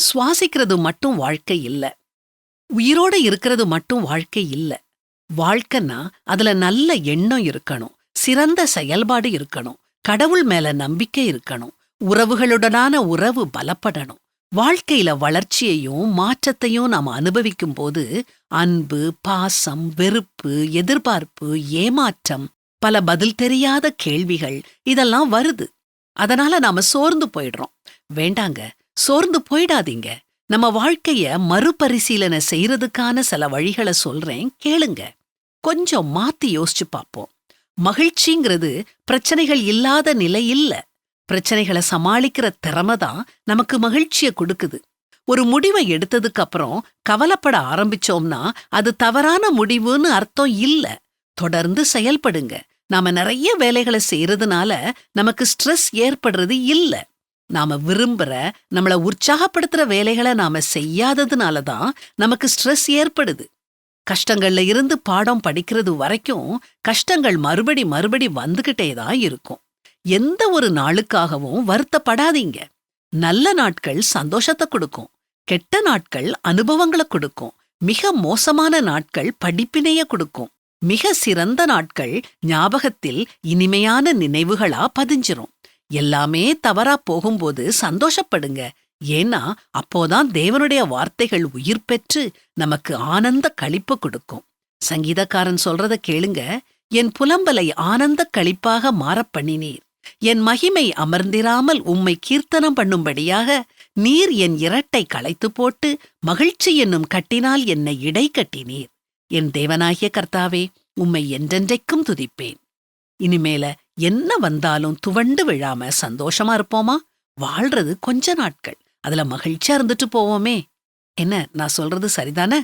சுவாசிக்கிறது மட்டும் வாழ்க்கை இல்ல. உயிரோட இருக்கிறது மட்டும் வாழ்க்கை இல்ல. வாழ்க்கைன்னா அதுல நல்ல எண்ணம் இருக்கணும். சிறந்த செயல்பாடு இருக்கணும். கடவுள் மேல நம்பிக்கை இருக்கணும். உறவுகளுடனான உறவு பலப்படணும். வாழ்க்கையில வளர்ச்சியையும் மாற்றத்தையும் நாம் அனுபவிக்கும் போது அன்பு பாசம் வெறுப்பு எதிர்பார்ப்பு ஏமாற்றம் பல பதில் தெரியாத கேள்விகள் இதெல்லாம் வருது. அதனால நாம சோர்ந்து போயிடுறோம். வேண்டாங்க. சோர்ந்து போயிடாதீங்க. நம்ம வாழ்க்கைய மறுபரிசீலனை செய்யறதுக்கான சில வழிகளை சொல்றேன் கேளுங்க. கொஞ்சம் மாத்தி யோசிச்சு பார்ப்போம் மகிழ்ச்சிங்கிறது பிரச்சனைகள் இல்லாத நிலை இல்ல. பிரச்சனைகளை சமாளிக்கிற திறமை தான் நமக்கு மகிழ்ச்சிய கொடுக்குது. ஒரு முடிவை எடுத்ததுக்கு அப்புறம் கவலைப்பட ஆரம்பிச்சோம்னா அது தவறான முடிவுன்னு அர்த்தம் இல்ல. தொடர்ந்து செயல்படுங்க. நாம நிறைய வேலைகளை செய்யறதுனால நமக்கு ஸ்ட்ரெஸ் ஏற்படுறது இல்ல. நாம விரும்புற நம்மள உற்சாகப்படுத்துற வேலைகளை நாம செய்யாததுனால தான் நமக்கு ஸ்ட்ரெஸ் ஏற்படுது. கஷ்டங்கள்ல இருந்து பாடம் படிக்கிறது வரைக்கும் கஷ்டங்கள் மறுபடி மறுபடி வந்துகிட்டே தான் இருக்கும். எந்த ஒரு நாளுக்காகவும் வருத்தப்படாதீங்க. நல்ல நாட்கள் சந்தோஷத்தை கொடுக்கும். கெட்ட நாட்கள் அனுபவங்களை கொடுக்கும். மிக மோசமான நாட்கள் படிப்பினைய கொடுக்கும். மிக சிறந்த நாட்கள் ஞாபகத்தில் இனிமையான நினைவுகளா பதிஞ்சிரும். எல்லாமே தவறா போகும்போது சந்தோஷப்படுங்க. ஏன்னா அப்போதான் தேவனுடைய வார்த்தைகள் உயிர் பெற்று நமக்கு ஆனந்த களிப்பு கொடுக்கும். சங்கீதக்காரன் சொல்றத கேளுங்க. என் புலம்பலை ஆனந்த களிப்பாக மாறப் பண்ணினீர். என் மகிமை அமர்ந்திராமல் உம்மை கீர்த்தனம் பண்ணும்படியாக நீர் என் இரட்டை களைத்து போட்டு மகிழ்ச்சி என்னும் கட்டினால் என்னை இடை கட்டினீர். என் தேவனாகிய கர்த்தாவே உம்மை என்றென்றைக்கும் துதிப்பேன். இனிமேல என்ன வந்தாலும் துவண்டு விழாம சந்தோஷமா இருப்போமா? வாழ்றது கொஞ்ச நாட்கள். அதுல மகிழ்ச்சியா இருந்துட்டு போவோமே. என்ன நான் சொல்றது சரிதானே?